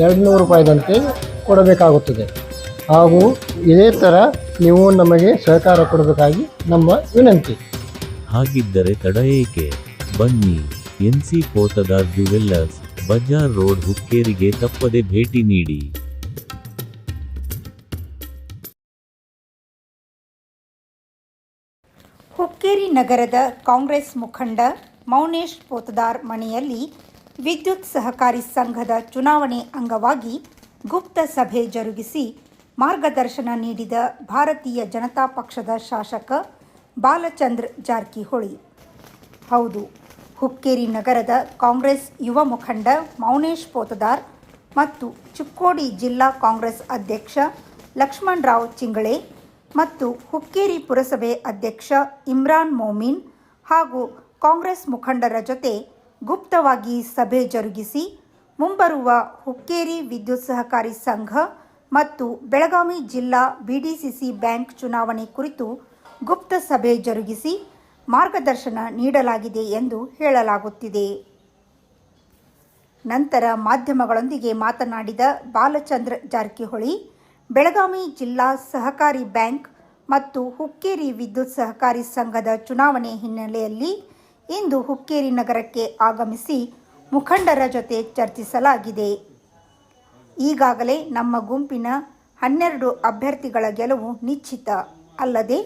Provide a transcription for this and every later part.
ಎರಡು ನೂರು ರೂಪಾಯಿದಂತೆ ಕೊಡಬೇಕಾಗುತ್ತದೆ. ಹಾಗೂ ಇದೇ ಥರ ನೀವು ನಮಗೆ ಸಹಕಾರ ಕೊಡಬೇಕಾಗಿ ನಮ್ಮ ವಿನಂತಿ. ಹಾಗಿದ್ದರೆ ತಡ ಏಕೆ? ಬನ್ನಿ NC Potdar jewellers Bazar road ಹುಕ್ಕೇರಿಗೆ ತಪ್ಪದೆ ಭೇಟಿ ನೀಡಿ. ಹುಕ್ಕೇರಿ ನಗರದ ಕಾಂಗ್ರೆಸ್ ಮುಖಂಡ ಮೌನೇಶ್ ಪೋತದಾರ್ ಮನೆಯಲ್ಲಿ ವಿದ್ಯುತ್ ಸಹಕಾರಿ ಸಂಘದ ಚುನಾವಣೆ ಅಂಗವಾಗಿ ಗುಪ್ತ ಸಭೆ ಜರುಗಿಸಿ ಮಾರ್ಗದರ್ಶನ ನೀಡಿದ ಭಾರತೀಯ ಜನತಾ ಪಕ್ಷದ ಶಾಸಕ ಬಾಲಚಂದ್ರ ಜಾರಕಿಹೊಳಿ. ಹೌದು, ಹುಕ್ಕೇರಿ ನಗರದ ಕಾಂಗ್ರೆಸ್ ಯುವ ಮುಖಂಡ ಮೌನೇಶ್ ಪೋತದಾರ್ ಮತ್ತು ಚಿಕ್ಕೋಡಿ ಜಿಲ್ಲಾ ಕಾಂಗ್ರೆಸ್ ಅಧ್ಯಕ್ಷ ಲಕ್ಷ್ಮಣರಾವ್ ಚಿಂಗಳೆ ಮತ್ತು ಹುಕ್ಕೇರಿ ಪುರಸಭೆ ಅಧ್ಯಕ್ಷ ಇಮ್ರಾನ್ ಮೋಮಿನ್ ಹಾಗೂ ಕಾಂಗ್ರೆಸ್ ಮುಖಂಡರ ಜೊತೆ ಗುಪ್ತವಾಗಿ ಸಭೆ ಜರುಗಿಸಿ ಮುಂಬರುವ ಹುಕ್ಕೇರಿ ವಿದ್ಯುತ್ ಸಹಕಾರಿ ಸಂಘ ಮತ್ತು ಬೆಳಗಾವಿ ಜಿಲ್ಲಾ ಬಿಡಿಸಿಸಿ ಬ್ಯಾಂಕ್ ಚುನಾವಣೆ ಕುರಿತು ಗುಪ್ತ ಸಭೆ ಜರುಗಿಸಿ ಮಾರ್ಗದರ್ಶನ ನೀಡಲಾಗಿದೆ ಎಂದು ಹೇಳಲಾಗುತ್ತಿದೆ. ನಂತರ ಮಾಧ್ಯಮಗಳೊಂದಿಗೆ ಮಾತನಾಡಿದ ಬಾಲಚಂದ್ರ ಜಾರಕಿಹೊಳಿ, ಬೆಳಗಾವಿ ಜಿಲ್ಲಾ ಸಹಕಾರಿ ಬ್ಯಾಂಕ್ ಮತ್ತು ಹುಕ್ಕೇರಿ ವಿದ್ಯುತ್ ಸಹಕಾರಿ ಸಂಘದ ಚುನಾವಣೆ ಹಿನ್ನೆಲೆಯಲ್ಲಿ ಇಂದು ಹುಕ್ಕೇರಿ ನಗರಕ್ಕೆ ಆಗಮಿಸಿ ಮುಖಂಡರ ಜೊತೆ ಚರ್ಚಿಸಲಾಗಿದೆ. ಈಗಾಗಲೇ ನಮ್ಮ ಗುಂಪಿನ ಹನ್ನೆರಡು ಅಭ್ಯರ್ಥಿಗಳ ಗೆಲುವು ನಿಶ್ಚಿತ. ಅಲ್ಲದೆ,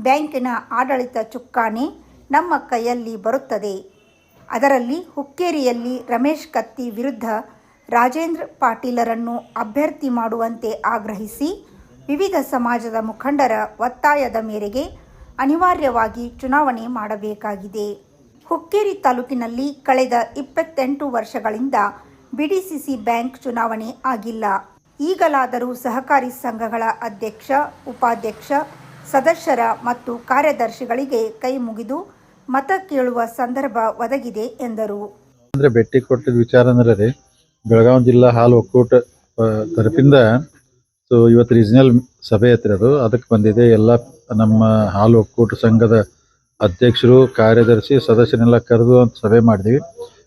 ಬ್ಯಾಂಕಿನ ಆಡಳಿತ ಚುಕ್ಕಾಣಿ ನಮ್ಮ ಕೈಯಲ್ಲಿ ಬರುತ್ತದೆ. ಅದರಲ್ಲಿ ಹುಕ್ಕೇರಿಯಲ್ಲಿ ರಮೇಶ್ ಕತ್ತಿ ವಿರುದ್ಧ ರಾಜೇಂದ್ರ ಪಾಟೀಲರನ್ನು ಅಭ್ಯರ್ಥಿ ಮಾಡುವಂತೆ ಆಗ್ರಹಿಸಿ, ವಿವಿಧ ಸಮಾಜದ ಮುಖಂಡರ ಒತ್ತಾಯದ ಮೇರೆಗೆ ಅನಿವಾರ್ಯವಾಗಿ ಚುನಾವಣೆ ಮಾಡಬೇಕಾಗಿದೆ. ಹುಕ್ಕೇರಿ ತಾಲೂಕಿನಲ್ಲಿ ಕಳೆದ ಇಪ್ಪತ್ತೆಂಟು ವರ್ಷಗಳಿಂದ ಬಿಡಿಸಿಸಿ ಬ್ಯಾಂಕ್ ಚುನಾವಣೆ ಆಗಿಲ್ಲ. ಈಗಲಾದರೂ ಸಹಕಾರಿ ಸಂಘಗಳ ಅಧ್ಯಕ್ಷ, ಉಪಾಧ್ಯಕ್ಷ, ಸದಸ್ಯರ ಮತ್ತು ಕಾರ್ಯದರ್ಶಿಗಳಿಗೆ ಕೈ ಮುಗಿದು ಮತ ಕೇಳುವ ಸಂದರ್ಭ ಒದಗಿದೆ ಎಂದರು. ಅಂದ್ರೆ ಭೇಟಿ ಕೊಟ್ಟಿದ ವಿಚಾರ ಅಂದ್ರೆ ಬೆಳಗಾವಿ ಜಿಲ್ಲಾ ಹಾಲು ಒಕ್ಕೂಟ ತರಪಿಂದ, ಸೊ ಇವತ್ತು ರೀಜನಲ್ ಸಭೆ ಐತ್ರಿ ಅದು. ಅದಕ್ಕೆ ಬಂದಿದೆ. ಎಲ್ಲ ನಮ್ಮ ಹಾಲು ಒಕ್ಕೂಟ ಸಂಘದ ಅಧ್ಯಕ್ಷರು, ಕಾರ್ಯದರ್ಶಿ, ಸದಸ್ಯರನ್ನೆಲ್ಲ ಕರೆದು ಅಂತ ಸಭೆ ಮಾಡಿದ್ವಿ.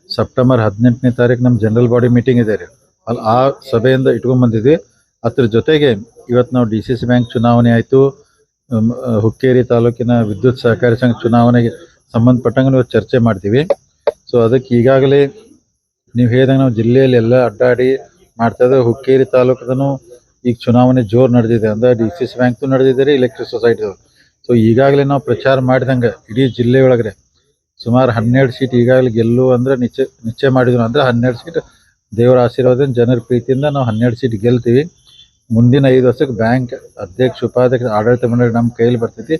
ಸೆಪ್ಟೆಂಬರ್ ಹದಿನೆಂಟನೇ ತಾರೀಕು ನಮ್ಮ ಜನರಲ್ ಬಾಡಿ ಮೀಟಿಂಗ್ ಇದೆ ರೀ. ಅಲ್ಲಿ ಆ ಸಭೆಯಿಂದ ಇಟ್ಕೊಂಡ್ ಬಂದಿದ್ವಿ. ಅದ್ರ ಜೊತೆಗೆ ಇವತ್ತು ನಾವು ಡಿ ಸಿ ಬ್ಯಾಂಕ್ ಚುನಾವಣೆ ಆಯಿತು. ಹುಕ್ಕೇರಿ ತಾಲೂಕಿನ ವಿದ್ಯುತ್ ಸಹಕಾರಿ ಸಂಘ ಚುನಾವಣೆಗೆ ಸಂಬಂಧಪಟ್ಟಂಗೆ ನಾವು ಚರ್ಚೆ ಮಾಡ್ತೀವಿ. ಸೊ, ಅದಕ್ಕೆ ಈಗಾಗಲೇ ನೀವು ಹೇಳಿದಾಗ ನಾವು ಜಿಲ್ಲೆಯಲ್ಲಿ ಎಲ್ಲ ಅಡ್ಡಾಡಿ ಮಾಡ್ತಾ ಇದ್ದೇವೆ. ಹುಕ್ಕೇರಿ ತಾಲೂಕದನು ಈಗ ಚುನಾವಣೆ ಜೋರು ನಡೆದಿದೆ ಅಂದ್ರೆ ಡಿ ಸಿ ಸಿ ಬ್ಯಾಂಕ್ದು ನಡೆದಿದೆ ರೀ ಸೊಸೈಟಿದು ಸೊ ಈಗಾಗಲೇ ನಾವು ಪ್ರಚಾರ ಮಾಡಿದಂಗೆ ಇಡೀ ಜಿಲ್ಲೆ ಒಳಗಡೆ ಸುಮಾರು ಹನ್ನೆರಡು ಸೀಟ್ ಈಗಾಗಲೇ ಗೆಲ್ಲು ಅಂದರೆ ನಿಶ್ಚಯ ನಿಶ್ಚಯ ಮಾಡಿದ್ರು ಅಂದ್ರೆ ಹನ್ನೆರಡು ಸೀಟ್ ದೇವರ ಆಶೀರ್ವಾದದಿಂದ ಜನರ ಪ್ರೀತಿಯಿಂದ ನಾವು ಹನ್ನೆರಡು ಸೀಟ್ ಗೆಲ್ತೀವಿ. ಮುಂದಿನ ಐದು ವರ್ಷಕ್ಕೆ ಬ್ಯಾಂಕ್ ಅಧ್ಯಕ್ಷ, ಉಪಾಧ್ಯಕ್ಷ, ಆಡಳಿತ ಮಂಡಳಿ ನಮ್ಮ ಕೈಯಲ್ಲಿ ಬರ್ತೈತಿ.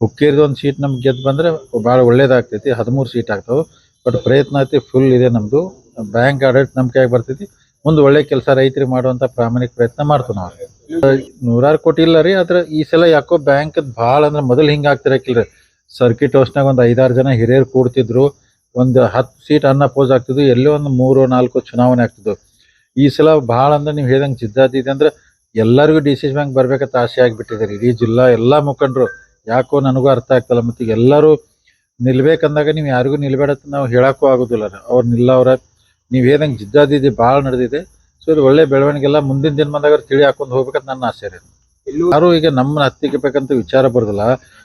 ಹುಕ್ಕೇರಿದ ಒಂದು ಸೀಟ್ ನಮ್ಗೆ ಗೆದ್ದು ಬಂದರೆ ಭಾಳ ಒಳ್ಳೇದಾಗ್ತೈತಿ. ಹದಿಮೂರು ಸೀಟ್ ಆಗ್ತಾವೆ. ಬಟ್ ಪ್ರಯತ್ನ ಐತಿ ಫುಲ್ ಇದೆ ನಮ್ಮದು ಬ್ಯಾಂಕ್ ಆಡಳಿತ ನಮ್ಮ ಕೈಯಾಗಿ ಬರ್ತೈತಿ. ಮುಂದೆ ಒಳ್ಳೆ ಕೆಲಸ ರೈತರಿಗೆ ಮಾಡುವಂಥ ಪ್ರಾಮಾಣಿಕ ಪ್ರಯತ್ನ ಮಾಡ್ತೀವಿ ನಾವು. ನೂರಾರು ಕೋಟಿ ಇಲ್ಲ ರೀ, ಆದ್ರೆ ಈ ಸಲ ಯಾಕೋ ಬ್ಯಾಂಕ್ ಭಾಳ ಅಂದ್ರೆ ಮೊದಲು ಹಿಂಗೆ ಆಗ್ತಿರಕಿಲ್ರಿ. ಸರ್ಕಿಟ್ ಹೌಸ್ನಾಗ ಒಂದು ಐದಾರು ಜನ ಹಿರಿಯರು ಕೂಡ್ತಿದ್ರು, ಒಂದು ಹತ್ತು ಸೀಟ್ ಅನ್ನ ಪೋಸ್ ಆಗ್ತಿದ್ರು ಎಲ್ಲೋ ಒಂದು ಮೂರು, ನಾಲ್ಕು ಚುನಾವಣೆ ಆಗ್ತಿದ್ರು ಈ ಸಲ ಭಾಳ ಅಂದ್ರೆ ನೀವು ಹೇಳ್ದಂಗೆ ಜಿದ್ದಾದಿದೆ ಅಂದ್ರೆ ಎಲ್ಲರಿಗೂ ಡಿ ಸಿ ಬ್ಯಾಂಕ್ ಬರ್ಬೇಕಂತ ಆಸೆ ಆಗಿಬಿಟ್ಟಿದ್ದಾರೆ ಇಡೀ ಜಿಲ್ಲಾ ಎಲ್ಲ ಮುಖಂಡರು, ಯಾಕೋ ನನಗೂ ಅರ್ಥ ಆಗ್ತಲ್ಲ, ಮತ್ತು ಎಲ್ಲರೂ ನಿಲ್ಬೇಕಂದಾಗ ನೀವು ಯಾರಿಗೂ ನಿಲ್ಬೇಡ ನಾವು ಹೇಳಕ್ಕೂ ಆಗೋದಿಲ್ಲ ಅವ್ರು ನಿಲ್ಲವ್ರ, ನೀವು ಹೇಳ್ದಂಗೆ ಜಿದ್ದಾದಿದೆ ಭಾಳ ನಡೆದಿದೆ. ಸೊ ಇದು ಒಳ್ಳೆ ಬೆಳವಣಿಗೆಲ್ಲ ಮುಂದಿನ ದಿನಮಾನದಾಗ ತಿಳಿ ಹಾಕೊಂಡು ಹೋಗ್ಬೇಕಂತ ನನ್ನ ಆಸೆ ರೀ ಯಾರು ಈಗ ನಮ್ಮನ್ನ ಹತ್ತಿಕ್ಕಬೇಕಂತ ವಿಚಾರ ಬರೋದಿಲ್ಲ.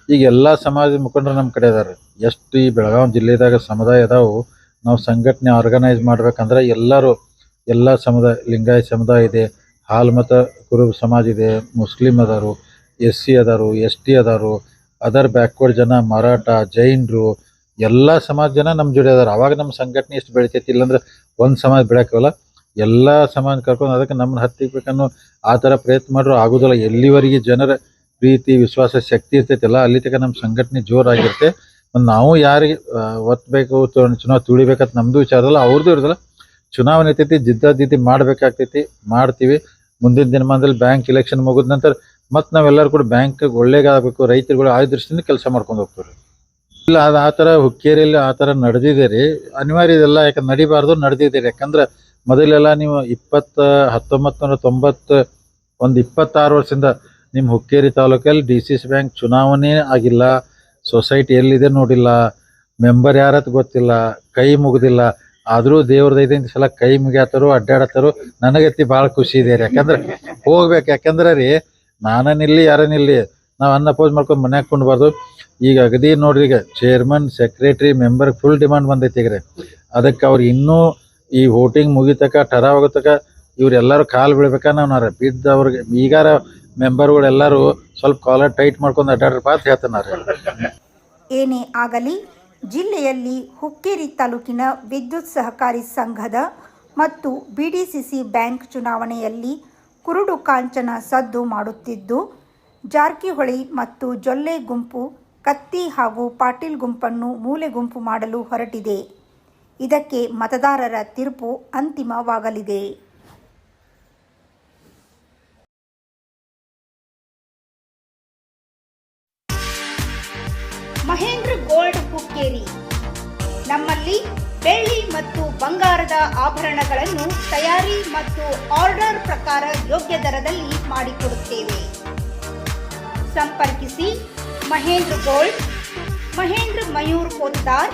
ಈಗ ಎಲ್ಲ ಸಮಾಜದ ಮುಖಂಡರು ನಮ್ಮ ಕಡೆ ಅದಾರ ಎಷ್ಟು ಈ ಬೆಳಗಾವಿ ಜಿಲ್ಲೆದಾಗ ಸಮುದಾಯ ಅದಾವು. ನಾವು ಸಂಘಟನೆ ಆರ್ಗನೈಸ್ ಮಾಡ್ಬೇಕಂದ್ರೆ ಎಲ್ಲರೂ ಎಲ್ಲ ಸಮುದಾಯ ಲಿಂಗಾಯತ್ ಸಮುದಾಯ ಇದೆ. ಹಾಲ್ಮತ ಕುರುಬ ಸಮಾಜ ಇದೆ. ಮುಸ್ಲಿಂ ಅದಾರು ಎಸ್ ಸಿ ಅದಾರು ಎಸ್ ಟಿ ಅದಾರು ಅದರ್ ಬ್ಯಾಕ್ವರ್ಡ್ ಜನ ಮರಾಠ ಜೈನರು ಎಲ್ಲ ಸಮಾಜ ಜನ ನಮ್ಮ ಜೋಡಿ ಅದಾರ. ಅವಾಗ ನಮ್ಮ ಸಂಘಟನೆ ಎಷ್ಟು ಬೆಳಿತೈತಿ ಇಲ್ಲಾಂದ್ರೆ ಒಂದು ಸಮಾಜ ಬೆಳಕವಲ್ಲ ಎಲ್ಲ ಸಮಾನ ಕರ್ಕೊಂಡು ಅದಕ್ಕೆ ನಮ್ಮನ್ನ ಹತ್ತಿಬೇಕನ್ನೋ ಆ ಥರ ಪ್ರಯತ್ನ ಮಾಡ್ರು, ಆಗೋದಿಲ್ಲ. ಎಲ್ಲಿವರೆಗೆ ಜನರ ಪ್ರೀತಿ, ವಿಶ್ವಾಸ, ಶಕ್ತಿ ಇರ್ತೈತಲ್ಲ ಅಲ್ಲಿ ತನಕ ನಮ್ಮ ಸಂಘಟನೆ ಜೋರಾಗಿರುತ್ತೆ. ನಾವು ಯಾರಿಗೆ ಒತ್ತಬೇಕು ಚುನಾವಣೆ ಚುನಾವ್ ತುಳಿಬೇಕಂತ ನಮ್ಮದು ವಿಚಾರದಲ್ಲ ಅವ್ರದ್ದು ಇರೋದಿಲ್ಲ. ಚುನಾವಣೆ ಇರ್ತೈತಿ ಜಿದ್ದಾದಿದ್ದಿ ಮಾಡ್ಬೇಕಾಗ್ತೈತಿ, ಮಾಡ್ತೀವಿ. ಮುಂದಿನ ದಿನಮಾನದಲ್ಲಿ ಬ್ಯಾಂಕ್ ಇಲೆಕ್ಷನ್ ಮುಗಿದ ನಂತರ ಮತ್ತೆ ನಾವೆಲ್ಲರೂ ಕೂಡ ಬ್ಯಾಂಕ್ ಒಳ್ಳೇದಾಗಬೇಕು ರೈತರುಗಳು ಆ ದೃಷ್ಟಿಯಿಂದ ಕೆಲಸ ಮಾಡ್ಕೊಂಡು ಹೋಗ್ತಾರೆ ಇಲ್ಲ, ಅದು ಆ ಥರ ಹುಕ್ಕೇರಿಯಲ್ಲಿ ಆ ಥರ ನಡೆದಿದೆ ರೀ. ಅನಿವಾರ್ಯ ಇದೆಲ್ಲ ಯಾಕಂದ್ರೆ ನಡಿಬಾರ್ದು, ನಡೆದಿದೆ ರೀ. ಯಾಕಂದ್ರೆ ಮೊದಲೆಲ್ಲ ನೀವು ಇಪ್ಪತ್ತ ಹತ್ತೊಂಬತ್ತು ನೂರ ತೊಂಬತ್ತು, ಒಂದು ಇಪ್ಪತ್ತಾರು ವರ್ಷದಿಂದ ನಿಮ್ಮ ಹುಕ್ಕೇರಿ ತಾಲೂಕಲ್ಲಿ ಡಿ ಸಿ ಸಿ ಬ್ಯಾಂಕ್ ಚುನಾವಣೆ ಆಗಿಲ್ಲ, ಸೊಸೈಟಿ ಎಲ್ಲಿದೆ ನೋಡಿಲ್ಲ, ಮೆಂಬರ್ ಯಾರತ್ ಗೊತ್ತಿಲ್ಲ, ಕೈ ಮುಗಿದಿಲ್ಲ, ಆದರೂ ದೇವ್ರದ ಐದಿಂದ ಸಲ ಕೈ ಮುಗಿಯಾತರು ಅಡ್ಡಾಡತ್ತಾರು ನನಗತ್ತಿ ಭಾಳ ಖುಷಿ ಇದೆ ರೀ. ಯಾಕಂದ್ರೆ ಹೋಗ್ಬೇಕು, ಯಾಕಂದ್ರೆ ರೀ ನಾನೇನಿಲ್ಲಿ ಯಾರೇನಿಲ್ಲಿ ಯಾರ ನಾವು ಅನ್ನ ಪೋಸ್ ಮಾಡ್ಕೊಂಡು ಮನ್ಯಾಗ ಕೊಂಡ್ಬಾರ್ದು ಈಗ ಅಗದಿ ನೋಡ್ರಿ, ಈಗ chairman secretary member full demand ಬಂದೈತಿ ಈಗ ರೀ. ಅದಕ್ಕೆ ಅವ್ರು ಇನ್ನೂ ಈ ವೋಟಿಂಗ್ ಮುಗಿತಕ ಟರಾವ್ ಇವರೆಲ್ಲರೂ ಇವ್ರೆಲ್ಲರೂ ಕಾಲು ಬೀಳ್ಬೇಕ ನಾವು ಅವ್ರಿಗೆ, ಈಗಾರ ಮೆಂಬರ್ಗಳೆಲ್ಲರೂ ಸ್ವಲ್ಪ ಕಾಲರ್ ಟೈಟ್ ಮಾಡ್ಕೊಂಡು ಅಡ್ಡಾಡ್ರಪ್ಪ ಅಂತ ಹೇಳ್ತಾನಾರ ಏನೇ ಆಗಲಿ, ಜಿಲ್ಲೆಯಲ್ಲಿ ಹುಕ್ಕೇರಿ ತಾಲೂಕಿನ ವಿದ್ಯುತ್ ಸಹಕಾರಿ ಸಂಘದ ಮತ್ತು ಬಿಡಿಸಿಸಿ ಬ್ಯಾಂಕ್ ಚುನಾವಣೆಯಲ್ಲಿ ಕುರುಡು ಕಾಂಚನ ಸದ್ದು ಮಾಡುತ್ತಿದ್ದು, ಜಾರಕಿಹೊಳಿ ಮತ್ತು ಜೊಲ್ಲೆ ಗುಂಪು ಕತ್ತಿ ಹಾಗೂ ಪಾಟೀಲ್ ಗುಂಪನ್ನು ಮೂಲೆ ಗುಂಪು ಮಾಡಲು ಹೊರಟಿದೆ. ಇದಕ್ಕೆ ಮತದಾರರ ತೀರ್ಪು ಅಂತಿಮವಾಗಲಿದೆ. ಮಹೇಂದ್ರ ಗೋಲ್ಡ್ ಹುಕ್ಕೇರಿ ನಮ್ಮಲ್ಲಿ ಬೆಳ್ಳಿ ಮತ್ತು ಬಂಗಾರದ ಆಭರಣಗಳನ್ನು ತಯಾರಿ ಮತ್ತು ಆರ್ಡರ್ ಪ್ರಕಾರ ಯೋಗ್ಯ ದರದಲ್ಲಿ ಮಾಡಿಕೊಡುತ್ತೇವೆ. ಸಂಪರ್ಕಿಸಿ ಮಹೇಂದ್ರ ಗೋಲ್ಡ್, ಮಹೇಂದ್ರ ಮಯೂರ್ ಪೋದ್ದಾರ್